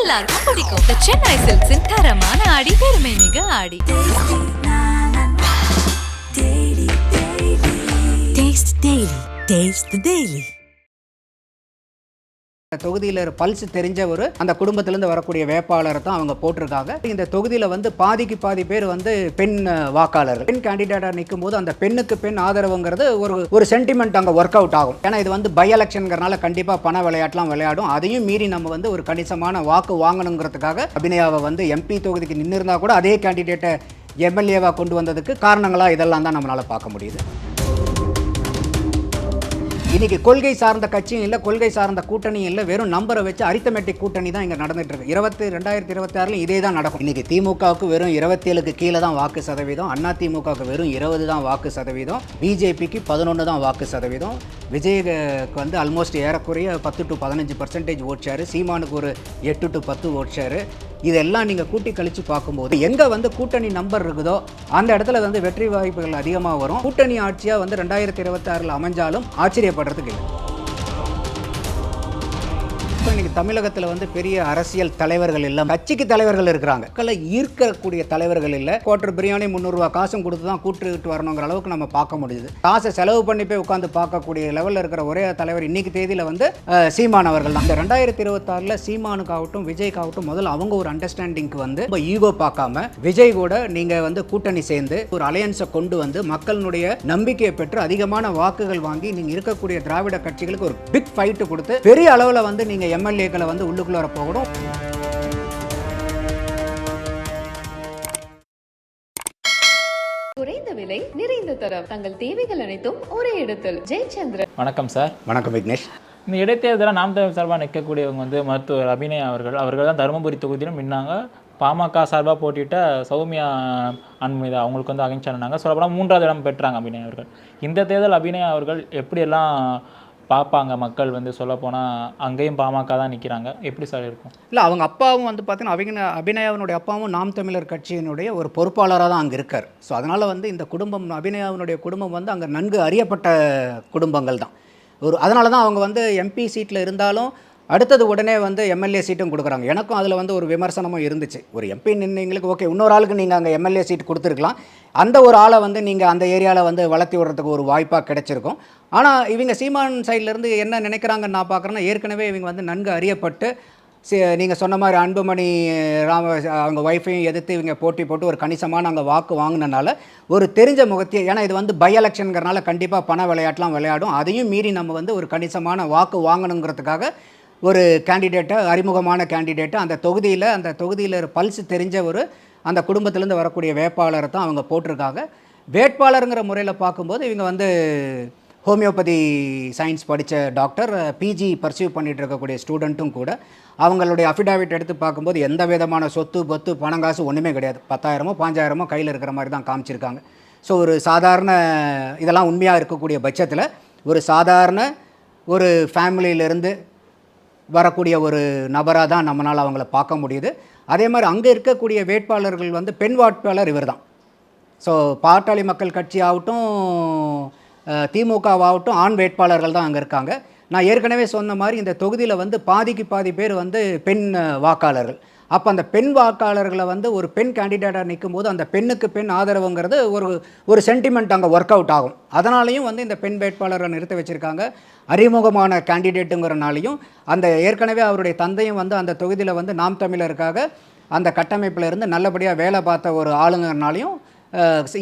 எல்லாருக்கும் பிடிக்கும். The சென்னை சில்க்ஸின் தரமான ஆடி பெருமை மிக ஆடி. டேஸ்ட் டெய்லி டேஸ்ட் டெய்லி தொகுதியில் பல்ஸ் தெரிஞ்ச ஒரு அந்த குடும்பத்திலேருந்து வரக்கூடிய வேட்பாளரை தான் அவங்க போட்டிருக்காங்க. இந்த தொகுதியில் வந்து பாதிக்கு பாதி பேர் வந்து பெண் வாக்காளர். பெண் கேண்டிடேட்டாக நிற்கும் போது அந்த பெண்ணுக்கு பெண் ஆதரவுங்கிறது ஒரு ஒரு சென்டிமெண்ட் அங்கே ஒர்க் அவுட் ஆகும். ஏன்னா இது வந்து பை எலெக்ஷனுங்கிறனால கண்டிப்பாக பண விளையாட்டுலாம் விளையாடும். அதையும் மீறி நம்ம வந்து ஒரு கணிசமான வாக்கு வாங்கணுங்கிறதுக்காக அபிநயாவை வந்து எம்பி தொகுதிக்கு நின்று இருந்தால் கூட அதே கேண்டிடேட்டை எம்எல்ஏவாக கொண்டு வந்ததுக்கு காரணங்களாக இதெல்லாம் தான் நம்மளால் பார்க்க முடியுது. இன்னைக்கு கொள்கை சார்ந்த கட்சியும் இல்லை கொள்கை சார்ந்த கூட்டணியும் இல்லை வெறும் நம்பரை வச்சு அரித்தமெட்டிக் கூட்டணி தான் இங்கே நடந்துட்டு இருக்கு. இருபத்தி ரெண்டாயிரத்தி இருபத்தி ஆறுல இதே தான் நடக்கும். இன்னைக்கு திமுகவுக்கு வெறும் இருபத்தேழுக்கு கீழே தான் வாக்கு சதவீதம். அண்ணா திமுகவுக்கு வெறும் இருபது தான் வாக்கு சதவீதம். பிஜேபிக்கு பதினொன்று தான் வாக்கு சதவீதம். விஜய்க்கு வந்து ஆல்மோஸ்ட் ஏறக்குறைய பத்து டு பதினஞ்சு பர்சன்டேஜ் ஓட் ஷேரு சீமானுக்கு ஒரு எட்டு டு பத்து ஓட் ஷேரு இதெல்லாம் நீங்கள் கூட்டி கழிச்சு பார்க்கும்போது எங்கே வந்து கூட்டணி நம்பர் இருக்குதோ அந்த இடத்துல வந்து வெற்றி வாய்ப்புகள் அதிகமாக வரும். கூட்டணி ஆட்சியாக வந்து ரெண்டாயிரத்தி இருபத்தாறில் அமைஞ்சாலும் ஆச்சரியப்படுறதுக்கு இல்லை. இன்னைக்கு தமிழகத்தில் வந்து பெரிய அரசியல் தலைவர்கள் இல்லை கட்சிக்கு தலைவர்கள் இருக்கிறாங்க. மக்களை ஈர்க்கக்கூடிய தலைவர்கள் இல்லை. குவார்டர் பிரியாணி முந்நூறுரூவா காசும் கொடுத்து தான் கூட்டுக்கிட்டு வரணுங்கிற அளவுக்கு நம்ம பார்க்க முடியுது. காசை செலவு பண்ணி போய் உட்காந்து பார்க்கக்கூடிய லெவலில் இருக்கிற ஒரே தலைவர் இன்னைக்கு தேதியில் வந்து சீமான் அவர்கள் தான். இந்த ரெண்டாயிரத்தி இருபத்தாறில் சீமானுக்காகட்டும் விஜய்க்காகட்டும் முதல்ல அவங்க ஒரு அண்டர்ஸ்டாண்டிங்க்கு வந்து ரொம்ப ஈகோ பார்க்காம விஜய் கூட நீங்கள் வந்து கூட்டணி சேர்ந்து ஒரு அலையன்ஸை கொண்டு வந்து மக்களினுடைய நம்பிக்கையை பெற்று அதிகமான வாக்குகள் வாங்கி நீங்கள் இருக்கக்கூடிய திராவிட கட்சிகளுக்கு ஒரு பிக் ஃபைட்டு கொடுத்து பெரிய அளவில் வந்து நீங்கள் எம்எல்ஏக்களை வந்து உள்ளுக்குள்ள வர போகணும் குறைந்த விலை நிறைந்த தரம். தங்கள் தேவைகள் அனைத்தும் ஒரே இடத்தில். ஜெயச்சந்திரன். வணக்கம் சார். வணக்கம் விக்னேஷ். இந்த இடைத்தேர்தலில் நாம் தமிழ் சார்பாக நிற்கக்கூடியவங்க வந்து மருத்துவர் அபிநயா அவர்கள். அவர்கள் தான் தருமபுரி தொகுதியிலும் நின்னாங்க. பாமக சார்பாக போட்டியிட்ட சௌமியா அன்மிதா அவங்களுக்கு வந்து அகைன்ஸ்டாக நின்னாங்க. சொல்லப்போனால் மூன்றாவது இடம் பெற்றாங்க அபிநயா அவர்கள். இந்த தேர்தல் அபிநயா அவர்கள் எப்படியெல்லாம் பார்ப்பாங்க மக்கள் வந்து சொல்லப்போனால் அங்கேயும் பாமக தான் நிற்கிறாங்க எப்படி சார் இருக்கும்? இல்லை அவங்க அப்பாவும் வந்து பார்த்தீங்கன்னா அவங்க அபிநயாவினுடைய அப்பாவும் நாம் தமிழர் கட்சியினுடைய ஒரு பொறுப்பாளராக தான் அங்கே இருக்கார். ஸோ அதனால் வந்து இந்த குடும்பம் அபிநயாவினுடைய குடும்பம் வந்து அங்கே நன்கு அறியப்பட்ட குடும்பங்கள் தான். ஒரு அதனால தான் அவங்க வந்து எம்பி சீட்டில் இருந்தாலும் அடுத்தது உடனே வந்து எம்எல்ஏ சீட்டும் கொடுக்குறாங்க. எனக்கும் அதில் வந்து ஒரு விமர்சனமும் இருந்துச்சு. ஒரு எம்பி நின்னீங்களுக்கு ஓகே இன்னொரு ஆளுக்கு நீங்கள் அங்கே எம்எல்ஏ சீட் கொடுத்துருக்கலாம். அந்த ஒரு ஆளை வந்து நீங்கள் அந்த ஏரியாவில் வந்து வளர்த்தி விடுறதுக்கு ஒரு வாய்ப்பாக கிடைச்சிருக்கும். ஆனால் இவங்க சீமான் சைட்லேருந்து என்ன நினைக்கிறாங்கன்னு நான் பார்க்குறேன்னா ஏற்கனவே இவங்க வந்து நன்கு அறியப்பட்டு நீங்கள் சொன்ன மாதிரி அன்புமணி ராம அவங்க ஒய்ஃபையும் எதிர்த்து இவங்க போட்டி போட்டு ஒரு கணிசமான அங்கே வாக்கு வாங்கினனால ஒரு தெரிஞ்ச முகத்தையே ஏன்னா இது வந்து பை எலெக்ஷனுங்கிறனால கண்டிப்பாக பண விளையாட்டுலாம் விளையாடும். அதையும் மீறி நம்ம வந்து ஒரு கணிசமான வாக்கு வாங்கணுங்கிறதுக்காக ஒரு கேண்டிடேட்டை அறிமுகமான கேண்டிடேட்டை அந்த தொகுதியில் அந்த தொகுதியில் பல்ஸ் தெரிஞ்ச ஒரு அந்த குடும்பத்திலேருந்து வரக்கூடிய வேட்பாளரை தான் அவங்க போட்டிருக்காங்க. வேட்பாளருங்கிற முறையில் பார்க்கும்போது இவங்க வந்து ஹோமியோபதி சயின்ஸ் படித்த டாக்டர் பிஜி பர்சியூ பண்ணிகிட்டு இருக்கக்கூடிய ஸ்டூடெண்ட்டும் கூட. அவங்களுடைய அஃபிடாவிட் எடுத்து பார்க்கும்போது எந்த விதமான சொத்து பொத்து பணம் காசு ஒன்றுமே கிடையாது. பத்தாயிரமோ பாஞ்சாயிரமோ கையில் இருக்கிற மாதிரி தான் காமிச்சிருக்காங்க. ஸோ ஒரு சாதாரண இதெல்லாம் உண்மையாக இருக்கக்கூடிய பட்சத்தில் ஒரு சாதாரண ஒரு ஃபேமிலியிலேருந்து வரக்கூடிய ஒரு நபராக தான் நம்மளால் அவங்கள பார்க்க முடியுது. அதே மாதிரி அங்கே இருக்கக்கூடிய வேட்பாளர்கள் வந்து பெண் வாட்பாளர் இவர் தான் ஸோ பாட்டாளி மக்கள் கட்சி ஆகட்டும் திமுகவாகட்டும் ஆண் வேட்பாளர்கள் தான் அங்கே இருக்காங்க. நான் ஏற்கனவே சொன்ன மாதிரி இந்த தொகுதியில் வந்து பாதிக்கு பாதி பேர் வந்து பெண் வாக்காளர்கள். அப்போ அந்த பெண் வாக்காளர்களை வந்து ஒரு பெண் கேண்டிடேட்டாக நிற்கும் போது அந்த பெண்ணுக்கு பெண் ஆதரவுங்கிறது ஒரு ஒரு சென்டிமெண்ட் அங்கே ஒர்க் அவுட் ஆகும். அதனாலையும் வந்து இந்த பெண் வேட்பாளரை நிறுத்த வச்சுருக்காங்க. அறிமுகமான கேண்டிடேட்டுங்கிறனாலையும் அந்த ஏற்கனவே அவருடைய தந்தையும் வந்து அந்த தொகுதியில் வந்து நாம் தமிழருக்காக அந்த கட்டமைப்பில் இருந்து நல்லபடியாக வேலை பார்த்த ஒரு ஆளுங்கிறனாலையும்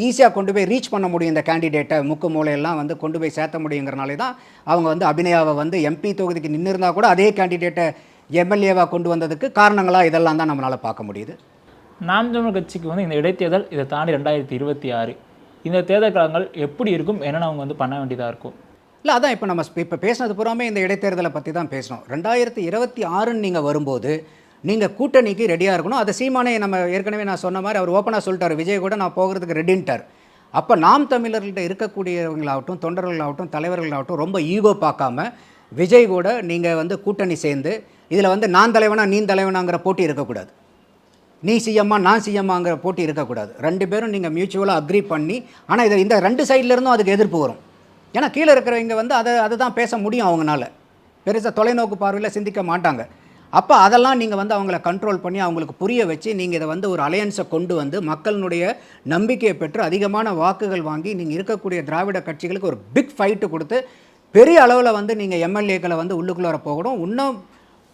ஈஸியாக கொண்டு போய் ரீச் பண்ண முடியும் இந்த கேண்டிடேட்டை முக்கு மூலையெல்லாம் வந்து கொண்டு போய் சேர்த்த முடியுங்கிறனாலே தான் அவங்க வந்து அபிநயாவை வந்து எம்பி தொகுதிக்கு நின்று இருந்தால் கூட அதே கேண்டிடேட்டை எம்எல்ஏவாக கொண்டு வந்ததுக்கு காரணங்களாக இதெல்லாம் தான் நம்மளால் பார்க்க முடியுது. நாம் தமிழ் கட்சிக்கு வந்து இந்த இடைத்தேர்தல் இதை தாண்டி ரெண்டாயிரத்தி இருபத்தி ஆறு இந்த தேர்தல் காலங்கள் எப்படி இருக்கும் என்னென்ன அவங்க வந்து பண்ண வேண்டியதாக இருக்கும்? இல்லை அதான் இப்போ நம்ம இப்போ பேசினது பூராமே இந்த இடைத்தேர்தலை பற்றி தான் பேசணும் ரெண்டாயிரத்தி இருபத்தி ஆறுன்னு நீங்கள் வரும்போது நீங்கள் கூட்டணிக்கு ரெடியாக இருக்கணும். அதை சீமானே நம்ம ஏற்கனவே நான் சொன்ன மாதிரி அவர் ஓப்பனாக சொல்லிட்டார். விஜய் கூட நான் போகிறதுக்கு ரெடின்ட்டார் அப்போ நாம் தமிழர்கள்ட்ட இருக்கக்கூடியவங்களாகட்டும் தொண்டர்களாகட்டும் தலைவர்களாகட்டும் ரொம்ப ஈகோ பார்க்காம விஜய் கூட நீங்கள் வந்து கூட்டணி சேர்ந்து இதில் வந்து நான் தலைவனா நீ தலைவனாங்கிற போட்டி இருக்கக்கூடாது. நீ சிஎம்மா நான் சிஎம்மாங்கிற போட்டி இருக்கக்கூடாது. ரெண்டு பேரும் நீங்கள் மியூச்சுவலாக அக்ரி பண்ணி ஆனால் இதை இந்த ரெண்டு சைட்லேருந்தும் அதுக்கு எதிர்ப்பு வரும். ஏன்னா கீழே இருக்கிறவங்க வந்து அதை அதை தான் பேச முடியும் அவங்கனால. பெருசாக தொலைநோக்கு பார்வையில் சிந்திக்க மாட்டாங்க. அப்போ அதெல்லாம் நீங்கள் வந்து அவங்கள கண்ட்ரோல் பண்ணி அவங்களுக்கு புரிய வச்சு நீங்கள் இதை வந்து ஒரு அலையன்ஸை கொண்டு வந்து மக்களினுடைய நம்பிக்கையை பெற்று அதிகமான வாக்குகள் வாங்கி நீங்கள் இருக்கக்கூடிய திராவிட கட்சிகளுக்கு ஒரு பிக் ஃபைட்டு கொடுத்து பெரிய அளவில் வந்து நீங்கள் எம்எல்ஏக்களை வந்து உள்ளுக்குள்ளார போகணும். இன்னும்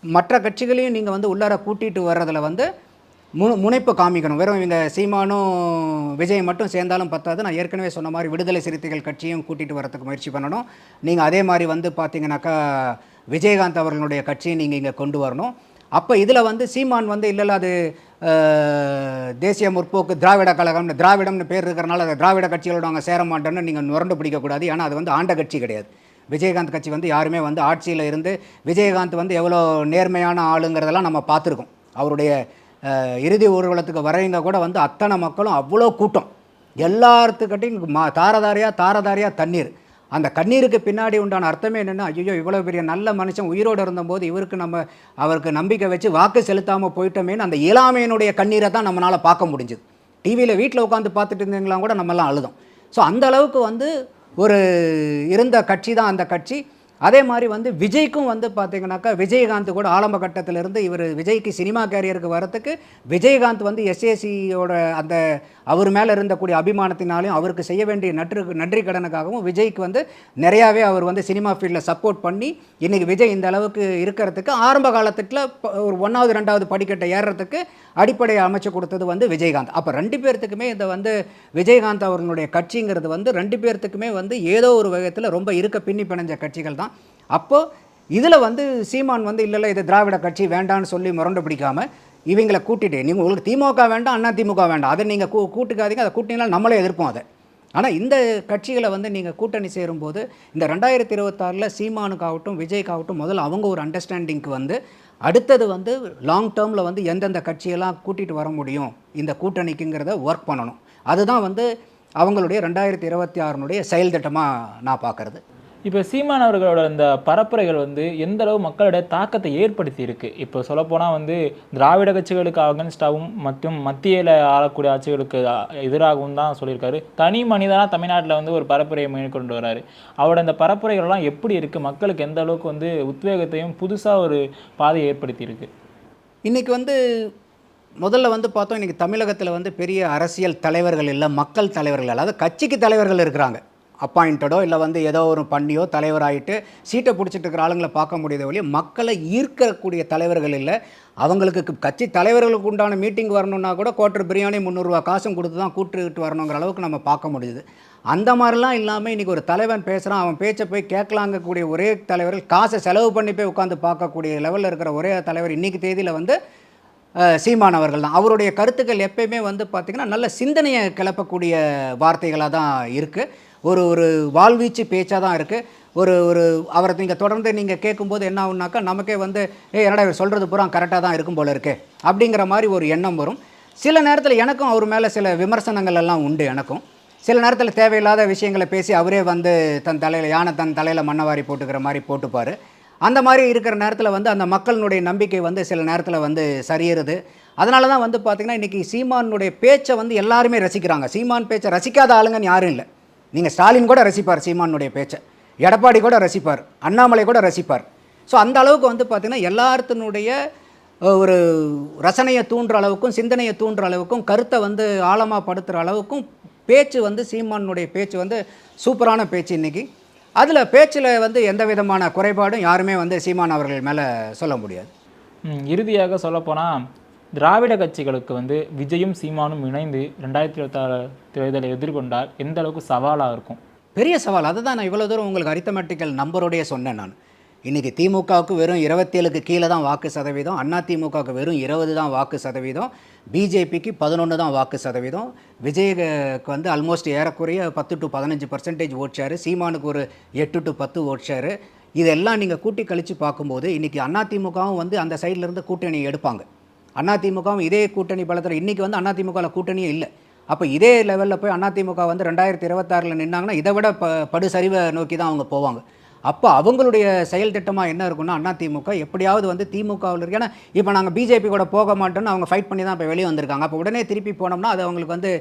மற்ற கட்சிகளையும் நீங்கள் வந்து உள்ளார கூட்டிகிட்டு வர்றதில் வந்து மு முனைப்பு காமிக்கணும். வெறும் இவங்க சீமானும் விஜய் மட்டும் சேர்ந்தாலும் பத்தாது. நான் ஏற்கனவே சொன்ன மாதிரி விடுதலை சிறுத்தைகள் கட்சியும் கூட்டிகிட்டு வரதுக்கு முயற்சி பண்ணணும். நீங்கள் அதே மாதிரி வந்து பார்த்தீங்கன்னாக்கா விஜயகாந்த் அவர்களுடைய கட்சியை நீங்கள் இங்கே கொண்டு வரணும். அப்போ இதில் வந்து சீமான் வந்து இல்லைல்ல அது தேசிய முற்போக்கு திராவிட கழகம்னு திராவிடம்னு பேர் இருக்கிறனால அது திராவிட கட்சிகளோட அவங்க சேர நீங்கள் நுரண்டு பிடிக்கக்கூடாது ஏன்னா அது வந்து ஆண்ட கட்சி கிடையாது. விஜயகாந்த் கட்சி வந்து யாருமே வந்து ஆட்சியில் இருந்து விஜயகாந்த் வந்து எவ்வளோ நேர்மையான ஆளுங்கிறதெல்லாம் நம்ம பார்த்துருக்கோம். அவருடைய இறுதி ஊர்வலத்துக்கு வரவங்க கூட வந்து அத்தனை மக்களும் அவ்வளோ கூட்டம். எல்லாத்துக்கிட்டையும் மா தாரதாரியாக தாரதாரியாக தண்ணீர். அந்த கண்ணீருக்கு பின்னாடி உண்டான அர்த்தமே என்னென்னா ஐயோ இவ்வளோ பெரிய நல்ல மனுஷன் உயிரோடு இருந்தபோது இவருக்கு நம்ம அவருக்கு நம்பிக்கை வச்சு வாக்கு செலுத்தாமல் போயிட்டோமேன்னு அந்த இயலாமையினுடைய கண்ணீரை தான் நம்மளால் பார்க்க முடிஞ்சுது. டிவியில் வீட்டில் உட்காந்து பார்த்துட்டு இருந்தீங்களாம் கூட நம்மலாம் அழுதோம். ஸோ அந்த அளவுக்கு வந்து ஒரு இருந்த கட்சி தான் அந்த கட்சி. அதே மாதிரி வந்து விஜய்க்கும் வந்து பார்த்தீங்கன்னாக்கா விஜயகாந்த் கூட ஆரம்ப கட்டத்திலிருந்து இவர் விஜய்க்கு சினிமா கேரியருக்கு வரத்துக்கு விஜயகாந்த் வந்து எஸ்ஏசியோட அந்த அவர் மேலே இருந்தக்கூடிய அபிமானத்தினாலையும் அவருக்கு செய்ய வேண்டிய நன்று நன்றி கடனுக்காகவும் விஜய்க்கு வந்து நிறையாவே அவர் வந்து சினிமா ஃபீல்டில் சப்போர்ட் பண்ணி இன்றைக்கி விஜய் இந்த அளவுக்கு இருக்கிறதுக்கு ஆரம்ப காலத்தில் ஒரு ஒன்றாவது ரெண்டாவது படிக்கட்டை ஏறுறதுக்கு அடிப்படையை அமைச்சு கொடுத்தது வந்து விஜயகாந்த். அப்போ ரெண்டு பேர்த்துக்குமே இந்த வந்து விஜயகாந்த் அவர்களுடைய கட்சிங்கிறது வந்து ரெண்டு பேர்த்துக்குமே வந்து ஏதோ ஒரு வகையத்தில் ரொம்ப இருக்க பின்னி பிணைஞ்ச கட்சிகள் தான். அப்போது இதில் வந்து சீமான் வந்து இல்லை இது திராவிட கட்சி வேண்டான்னு சொல்லி முரண்டு பிடிக்காமல் இவங்களை கூட்டிட்டு நீங்கள் உங்களுக்கு திமுக வேண்டாம் அண்ணா திமுக வேண்டாம் அதை நீங்கள் கூ கூட்டுக்காதீங்க அதை கூட்டினாலும் நம்மளே எதிர்ப்போம் அதை. ஆனால் இந்த கட்சிகளை வந்து நீங்கள் கூட்டணி சேரும்போது இந்த ரெண்டாயிரத்தி இருபத்தாறில் சீமானுக்காகட்டும் விஜய்க்காகட்டும் முதல்ல அவங்க ஒரு அண்டர்ஸ்டாண்டிங்க்கு வந்து அடுத்தது வந்து லாங் டேர்மில் வந்து எந்தெந்த கட்சியெல்லாம் கூட்டிகிட்டு வர முடியும் இந்த கூட்டணிக்குங்கிறத ஒர்க் பண்ணணும். அதுதான் வந்து அவங்களுடைய ரெண்டாயிரத்தி இருபத்தி ஆறுனுடைய செயல் திட்டமாக நான் பார்க்குறது. இப்போ சீமான் அவர்களோட இந்த பரப்புரைகள் வந்து எந்த அளவு மக்களுடைய தாக்கத்தை ஏற்படுத்தி இருக்கு? இப்போ சொல்லப்போனால் வந்து திராவிட கட்சிகளுக்கு அகன்ஸ்டாகவும் மற்றும் மத்தியில் ஆளக்கூடிய ஆட்சிகளுக்கு எதிராகவும் தான் சொல்லியிருக்காரு. தனி மனிதனாக தமிழ்நாட்டில் வந்து ஒரு பரப்புரையை மேற்கொண்டு வராரு. அவரோட இந்த பரப்புரைகள்லாம் எப்படி இருக்குது மக்களுக்கு எந்த அளவுக்கு வந்து உத்வேகத்தையும் புதுசாக ஒரு பாதையை ஏற்படுத்தி இருக்கு? இன்றைக்கி வந்து முதல்ல வந்து பார்த்தோம் இன்றைக்கி தமிழகத்தில் வந்து பெரிய அரசியல் தலைவர்கள் இல்லை மக்கள் தலைவர்கள் அதாவது கட்சிக்கு தலைவர்கள் இருக்கிறாங்க. அப்பாயிண்டடோ இல்லை வந்து ஏதோ ஒரு பண்ணியோ தலைவராகிட்டு சீட்டை பிடிச்சிட்டு இருக்கிற ஆளுங்களை பார்க்க முடியாத வழியே மக்களை ஈர்க்கக்கூடிய தலைவர்கள் இல்லை. அவங்களுக்கு கட்சி தலைவர்களுக்கு உண்டான மீட்டிங் வரணும்னா கூட கோட்டர் பிரியாணி முந்நூறுரூவா காசும் கொடுத்து தான் கூட்டுக்கிட்டு வரணுங்கிற அளவுக்கு நம்ம பார்க்க முடியுது. அந்த மாதிரிலாம் இல்லாமல் இன்றைக்கி ஒரு தலைவன் பேசுகிறான் அவன் பேச்சை போய் கேட்கலாங்கக்கூடிய ஒரே தலைவர்கள் காசை செலவு பண்ணி போய் உட்காந்து பார்க்கக்கூடிய லெவலில் இருக்கிற ஒரே தலைவர் இன்றைக்கி தேதியில் வந்து சீமான் அவர்கள் தான் அவருடைய கருத்துக்கள் எப்பயுமே வந்து பார்த்திங்கன்னா நல்ல சிந்தனையை கிளப்பக்கூடிய வார்த்தைகளாக தான் இருக்குது ஒரு ஒரு வாழ்வீச்சு பேச்சாக தான் இருக்குது ஒரு ஒரு அவரை நீங்கள் தொடர்ந்து நீங்கள் கேட்கும்போது என்ன ஆகுனாக்கா நமக்கே வந்து ஏ என்னடா இவர் சொல்கிறது பூரா கரெக்டாக தான் இருக்கும் போல இருக்கு. அப்படிங்கிற மாதிரி ஒரு எண்ணம் வரும். சில நேரத்தில் எனக்கும் அவர் மேலே சில விமர்சனங்கள் எல்லாம் உண்டு எனக்கும். சில நேரத்தில் தேவையில்லாத விஷயங்களை பேசி அவரே வந்து தன் தலையில் யானை தன் தலையில் மண்ணவாரி போட்டுக்கிற மாதிரி போட்டுப்பார். அந்த மாதிரி இருக்கிற நேரத்தில் வந்து அந்த மக்களினுடைய நம்பிக்கை வந்து சில நேரத்தில் வந்து சரியறது. அதனால தான் வந்து பார்த்திங்கன்னா இன்றைக்கி சீமானுடைய பேச்சை வந்து எல்லாருமே ரசிக்கிறாங்க. சீமான் பேச்சை ரசிக்காத ஆளுங்கன்னு யாரும் இல்லை. நீங்கள் ஸ்டாலின் கூட ரசிப்பார் சீமானுடைய பேச்சை. எடப்பாடி கூட ரசிப்பார். அண்ணாமலை கூட ரசிப்பார். ஸோ அந்த அளவுக்கு வந்து பார்த்திங்கன்னா எல்லாத்தினுடைய ஒரு ரசனையை தூண்டுற அளவுக்கும் சிந்தனையை தூண்டுற அளவுக்கும் கருத்தை வந்து ஆழமாக படுத்துகிற அளவுக்கும் பேச்சு வந்து சீமானுடைய பேச்சு வந்து சூப்பரான பேச்சு இன்றைக்கி அதில் பேச்சில் வந்து எந்த விதமான குறைபாடும் யாருமே வந்து சீமான் அவர்கள் மேலே சொல்ல முடியாது. ம், இறுதியாக சொல்லப்போனால் திராவிட கட்சிகளுக்கு வந்து விஜயும் சீமானும் இணைந்து ரெண்டாயிரத்தி இருபத்தாறு தேர்தலை எதிர்கொண்டால் எந்த அளவுக்கு சவாலாக இருக்கும்? பெரிய சவால். அதை தான் நான் இவ்வளோ தூரம் உங்களுக்கு அரித்தமெட்டிக்கல் நம்பரோடைய சொன்னேன் நான். இன்றைக்கி திமுகவுக்கு வெறும் இருபத்தேழுக்கு கீழே தான் வாக்கு சதவீதம் அண்ணா திமுகவுக்கு வெறும் இருபது தான் வாக்கு சதவீதம் பிஜேபிக்கு பதினொன்று தான் வாக்கு சதவீதம். விஜய்க்கு வந்து ஆல்மோஸ்ட் ஏறக்குறைய பத்து டு பதினஞ்சு பர்சன்டேஜ் ஓட்ஷாரு சீமானுக்கு ஒரு எட்டு டு பத்து ஓட்ஷாரு இதெல்லாம் நீங்கள் கூட்டி கழித்து பார்க்கும்போது இன்றைக்கி அதிமுகவும் வந்து அந்த சைட்லேருந்து கூட்டணி எடுப்பாங்க. அதிமுகவும் இதே கூட்டணி பலத்தில் இன்றைக்கி வந்து அதிமுகவில் கூட்டணியே இல்லை. அப்போ இதே லெவலில் போய் அதிமுக வந்து ரெண்டாயிரத்தி இருபத்தாறில் நின்னாங்கன்னா இதை விட ப படு சரிவை நோக்கி தான் அவங்க போவாங்க. அப்போ அவங்களுடைய செயல் திட்டமாக என்ன இருக்குன்னா அதிமுக எப்படியாவது வந்து திமுகவில் இருக்கு ஏன்னா இப்போ நாங்கள் பிஜேபி கூட போக மாட்டோம்னு அவங்க ஃபைட் பண்ணி தான் இப்போ வெளியே வந்திருக்காங்க. அப்போ உடனே திருப்பி போனோம்னா அது அவங்களுக்கு வந்து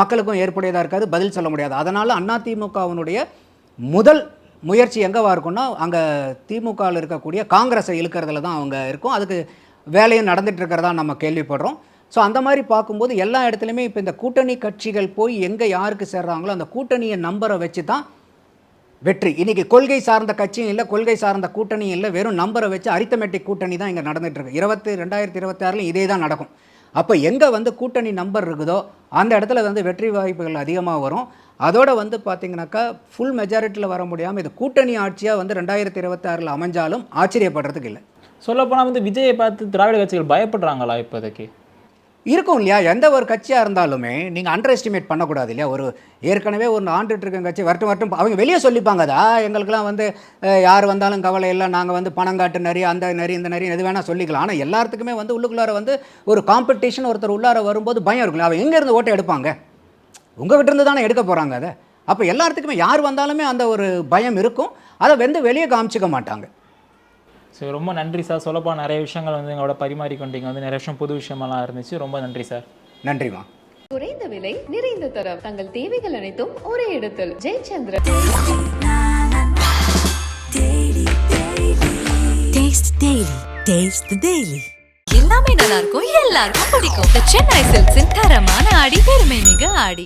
மக்களுக்கும் ஏற்புடையதாக இருக்காது பதில் சொல்ல முடியாது. அதனால் அதிமுகவினுடைய முதல் முயற்சி எங்கேவா இருக்குன்னா அங்கே திமுகவில் இருக்கக்கூடிய காங்கிரஸை இழுக்கிறதுல தான் அவங்க இருக்கும். அதுக்கு வேலையும் நடந்துட்டு இருக்கிறதா நம்ம கேள்விப்படுறோம். ஸோ அந்த மாதிரி பார்க்கும்போது எல்லா இடத்துலையுமே இப்போ இந்த கூட்டணி கட்சிகள் போய் எங்கே யாருக்கு சேர்றாங்களோ அந்த கூட்டணியை நம்பரை வச்சு தான் வெற்றி. இன்றைக்கி கொள்கை சார்ந்த கட்சியும் இல்லை கொள்கை சார்ந்த கூட்டணியும் இல்லை வெறும் நம்பரை வச்சு அரித்தமெட்டிக் கூட்டணி தான் இங்கே நடந்துகிட்ருக்கு இருபத்தி ரெண்டாயிரத்தி இருபத்தாறுலையும் இதே தான் நடக்கும். அப்போ எங்கே வந்து கூட்டணி நம்பர் இருக்குதோ அந்த இடத்துல வந்து வெற்றி வாய்ப்புகள் அதிகமாக வரும். அதோடு வந்து பார்த்தீங்கன்னாக்கா ஃபுல் மெஜாரிட்டியில் வர முடியாமல் இது கூட்டணி ஆட்சியாக வந்து ரெண்டாயிரத்தி இருபத்தாறில் அமைஞ்சாலும் ஆச்சரியப்படுறதுக்கு இல்லை. சொல்லப்போனால் வந்து விஜயை பார்த்து திராவிட கட்சிகள் பயப்படுறாங்களா இப்போதைக்கு? இருக்கும் இல்லையா? எந்த ஒரு கட்சியாக இருந்தாலுமே நீங்கள் அண்டர் எஸ்டிமேட் பண்ணக்கூடாது இல்லையா? ஒரு ஏற்கனவே ஒரு ஆண்டுட்டு இருக்க கட்சி வரட்டும் வரட்டும் அவங்க வெளியே சொல்லிப்பாங்க. அதா எங்களுக்கெல்லாம் வந்து யார் வந்தாலும் கவலை இல்லை. நாங்கள் வந்து பணங்காட்டு நரி அந்த நரி இந்த நரி எது வேணால் சொல்லிக்கலாம். ஆனால் எல்லாத்துக்குமே வந்து உள்ளுக்குள்ளார வந்து ஒரு காம்படிஷன் ஒருத்தர் உள்ளார வரும்போது பயம் இருக்குல்ல அவன் எங்கேருந்து ஓட்டை எடுப்பாங்க? உங்கள் இருந்து தானே எடுக்க போகிறாங்க அதை? அப்போ எல்லாத்துக்குமே யார் வந்தாலுமே அந்த ஒரு பயம் இருக்கும். அதை வந்து வெளியே காமிச்சிக்க மாட்டாங்க. ஸோ ரொம்ப நன்றி சார். சொல்லப்போனால் நிறைய விஷயங்கள் வந்து எங்களோட பரிமாறிக்கொண்டீங்க. வந்து நிறைய விஷயம் புது விஷயமெல்லாம் இருந்துச்சு. ரொம்ப நன்றி சார். நன்றிமா. குறைந்த விலை நிறைந்த தரம். தங்கள் தேவைகள் அனைத்தும் ஒரே இடத்தில். Jayachandra Taste the Daily. Taste the Daily. எல்லாமே நல்லா இருக்கும். எல்லாருக்கும் பிடிக்கும். சென்னை சில்க்ஸின் தரமான ஆடி பெருமை மிக ஆடி.